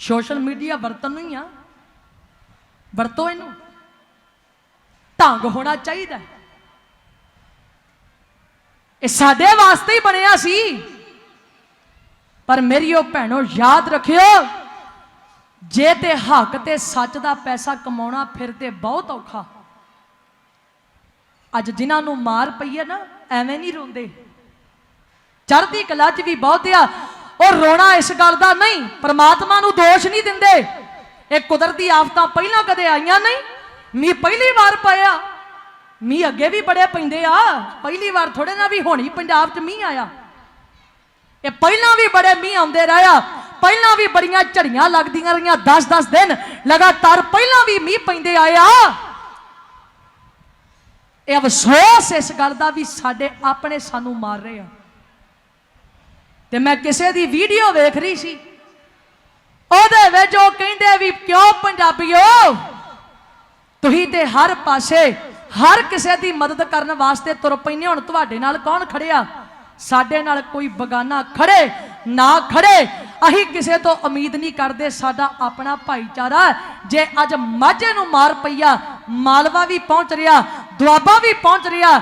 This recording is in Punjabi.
ਸੋਸ਼ਲ ਮੀਡੀਆ ਵਰਤਨ ਨੂੰ ਹੀ ਆ। ਵਰਤੋ ਇਹਨੂੰ। ਢੰਗ ਹੋਣਾ ਚਾਹੀਦਾ। ਇਹ ਸਾਡੇ ਵਾਸਤੇ ਹੀ ਬਣਿਆ ਸੀ। ਪਰ ਮੇਰੀਓ ਭੈਣੋ, ਯਾਦ ਰੱਖਿਓ, ਜੇ ਤੇ ਹੱਕ ਤੇ ਸੱਚ ਦਾ ਪੈਸਾ ਕਮਾਉਣਾ ਫਿਰ ਤੇ ਬਹੁਤ ਔਖਾ। ਅੱਜ ਜਿਨ੍ਹਾਂ ਨੂੰ ਮਾਰ ਪਈ ਹੈ ਨਾ, ਐਵੇਂ ਨਹੀਂ ਰੋਂਦੇ। ਚੜ੍ਹਦੀ ਕਲਾ 'ਚ ਵੀ ਬਹੁਤ ਆ। ਉਹ ਰੋਣਾ ਇਸ ਗੱਲ ਦਾ ਨਹੀਂ, ਪਰਮਾਤਮਾ ਨੂੰ ਦੋਸ਼ ਨਹੀਂ ਦਿੰਦੇ। ਇਹ ਕੁਦਰਤੀ ਆਫਤਾਂ ਪਹਿਲਾਂ ਕਦੇ ਆਈਆਂ ਨਹੀਂ, ਮੀਂਹ ਪਹਿਲੀ ਵਾਰ ਪਿਆ ਮੀਂਹ ਅੱਗੇ ਵੀ ਬੜੇ ਪੈਂਦੇ ਆ, ਪਹਿਲੀ ਵਾਰ ਥੋੜੇ ਨਾ ਵੀ ਹੋਣੀ ਪੰਜਾਬ 'ਚ ਮੀਂਹ ਆਇਆ। ਇਹ ਪਹਿਲਾਂ ਵੀ ਬੜੇ ਮੀਂਹ ਆਉਂਦੇ ਰਹੇ ਆ, ਪਹਿਲਾਂ ਵੀ ਬੜੀਆਂ ਝੜੀਆਂ ਲੱਗਦੀਆਂ ਰਹੀਆਂ 10-10 ਦਿਨ, ਲਗਾਤਾਰ ਪਹਿਲਾਂ ਵੀ ਮੀਂਹ ਪੈਂਦੇ ਆਇਆ ਇਹ ਅਫਸੋਸ ਇਸ ਗੱਲ ਦਾ ਵੀ ਸਾਡੇ ਆਪਣੇ ਸਾਨੂੰ ਮਾਰ ਰਹੇ ਆ। ਤੇ ਮੈਂ ਕਿਸੇ ਦੀ ਵੀਡੀਓ ਵੇਖ ਰਹੀ ਸੀ। ਉਹਦੇ ਵਿੱਚ ਉਹ ਕਹਿੰਦੇ ਵੀ ਕਿਉਂ ਪੰਜਾਬੀਓ? ਤੁਸੀਂ ਤੇ ਹਰ ਪਾਸੇ, ਹਰ ਕਿਸੇ ਦੀ ਮਦਦ ਕਰਨ ਵਾਸਤੇ ਤੁਰ ਪੈਂਦੇ ਹੁਣ ਤੁਹਾਡੇ ਨਾਲ ਕੌਣ ਖੜਿਆ? ਸਾਡੇ ਨਾਲ ਕੋਈ ਬਗਾਨਾ ਖੜੇ, ਨਾ ਖੜੇ। ਅਸੀਂ ਕਿਸੇ ਤੋਂ ਉਮੀਦ ਨਹੀਂ ਕਰਦੇ। ਸਾਡਾ ਆਪਣਾ ਭਾਈਚਾਰਾ ਜੇ ਅੱਜ ਮਾਝੇ ਨੂੰ ਮਾਰ ਪਈਆ, ਮਾਲਵਾ ਵੀ ਪਹੁੰਚ ਰਿਹਾ, ਦੁਆਬਾ ਵੀ ਪਹੁੰਚ ਰਿਹਾ